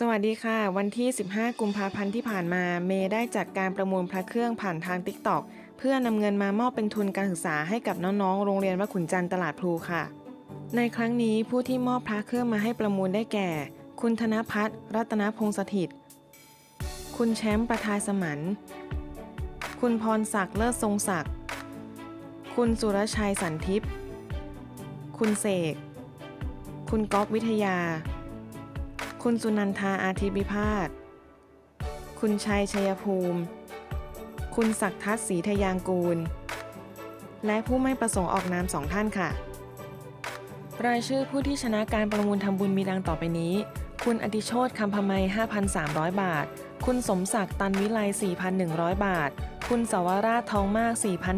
สวัสดีค่ะ วันที่ 15 กุมภาพันธ์ที่ผ่านมา เมย์ได้จัดการประมูลพระเครื่องผ่านทาง TikTok เพื่อนำเงินมามอบเป็นทุนการศึกษาให้กับน้องๆ โรงเรียนวัดขุนจันทร์ตลาดพลูค่ะ ในครั้งนี้ผู้ที่มอบพระเครื่องมาให้ประมูลได้แก่ คุณธนพัฒน์รัตนพงษ์สถิต คุณแชมป์ประทายสมันคุณพรศักดิ์เลิศทรงศักดิ์ คุณสุรชัยสันทิพย์ คุณเสก คุณก๊อฟวิทยา คุณสุนันทาอาทิตย์วิพาทคุณชัยชัยภูมิ คุณศักทัศน์ศรีทยางกูล และผู้ไม่ประสงค์ออกนามสองท่านค่ะ รายชื่อผู้ที่ชนะการประมูลทำบุญมีดังต่อไปนี้ คุณอดิโชตคำพมัย 5,300 บาท คุณสมศักดิ์ตันวิไล 4,100 บาท คุณสวราชทองมาก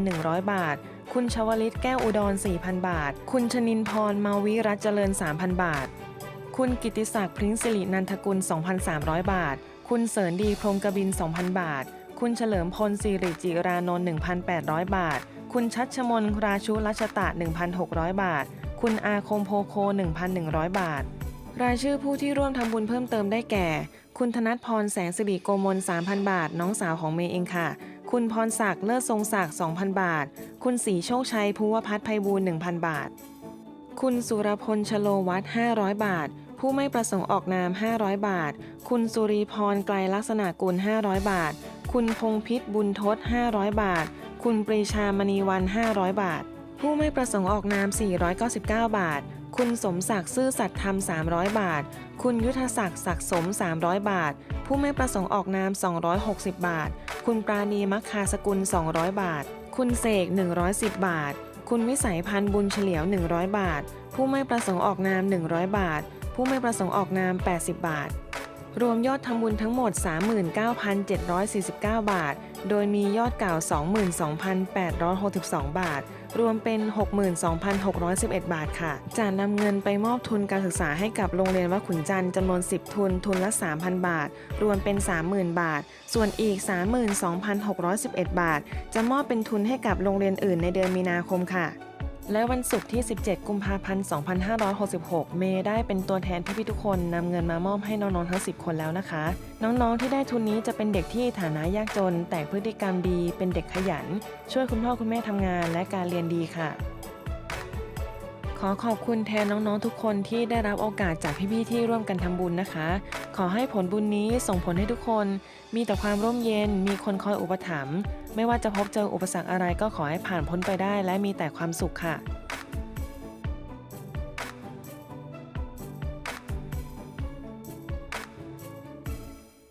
4,100 บาท คุณชวลิตแก้วอุดร 4,000 บาท คุณชนินพรมาวิรัตเจริญ 3,000 บาท คุณกิติศักดิ์พริ้งสิรินันทกุล 2,300 บาท คุณเสริญดีพรมกบิน 2,000 บาท คุณเฉลิมพลสิริจิรานนท์1,800 บาท คุณชัชมนราชุรัชตะ 1,600 บาท คุณอาคมโพโค 1,100 บาท รายชื่อผู้ที่ร่วมทำบุญเพิ่มเติมได้แก่ คุณธนัทพรแสงสิริโกมล 3,000 บาท น้องสาวของเมย์เองค่ะ คุณพรศักดิ์เลิศทรงศักดิ์ 2,000 บาท คุณศรีโชคชัยภูวพัฒน์ไพบูลย์1,000 บาท คุณสุรพลชโลวัฒน์500 บาท ผู้ไม่ประสงค์ออกนาม 500 บาท คุณสุริพรไกลลักษณะกุล 500 บาท คุณพงพิษบุญทศ 500 บาท คุณปรีชามณีวัน 500 บาท ผู้ไม่ประสงค์ออกนาม 499 บาท คุณสมศักดิ์ซื่อสัตย์ธรรม 300 บาท คุณยุทธศักดิ์ศักดิ์สม 300 บาท ผู้ไม่ประสงค์ออกนาม 260 บาท คุณปราณีมัคคาสกุล 200 บาท คุณเสก 110 บาท คุณวิสัยพันธ์บุญเฉลียว 100 บาท ผู้ไม่ประสงค์ออกนาม 100 บาท ผู้ไม่ประสงค์ออกนาม 80 บาท รวมยอดทำบุญทั้งหมด 39,749 บาท โดยมียอดเก่า 22,862 บาท รวมเป็น 62,611 บาทค่ะ จะนำเงินไปมอบทุนการศึกษาให้กับโรงเรียนวัดขุนจันทร์จำนวน 10 ทุน ทุนละ 3,000 บาท รวมเป็น 30,000 บาท ส่วนอีก 32,611 บาท จะมอบเป็นทุนให้กับโรงเรียนอื่นในเดือนมีนาคมค่ะ และวันศุกร์ที่ 17 กุมภาพันธ์ 2566 เมย์ได้เป็นตัวแทนพี่ๆทุกคนนำเงินมามอบให้น้องๆทั้ง 10 คนแล้วนะคะ น้องๆที่ได้ทุนนี้จะเป็นเด็กที่ฐานะยากจน แต่พฤติกรรมดี เป็นเด็กขยัน ช่วยคุณพ่อคุณแม่ทำงานและการเรียนดีค่ะ ขอขอบคุณแทนน้องๆทุกคนที่ได้รับโอกาสจากพี่ๆที่ร่วมกันทำบุญนะคะ ขอให้ผลบุญนี้ส่งผลให้ทุกคน มีแต่ความร่มเย็น มีคนคอยอุปถัมภ์ไม่ว่าจะพบเจออุปสรรคอะไรก็ขอให้ผ่านพ้นไปได้ และมีแต่ความสุขค่ะ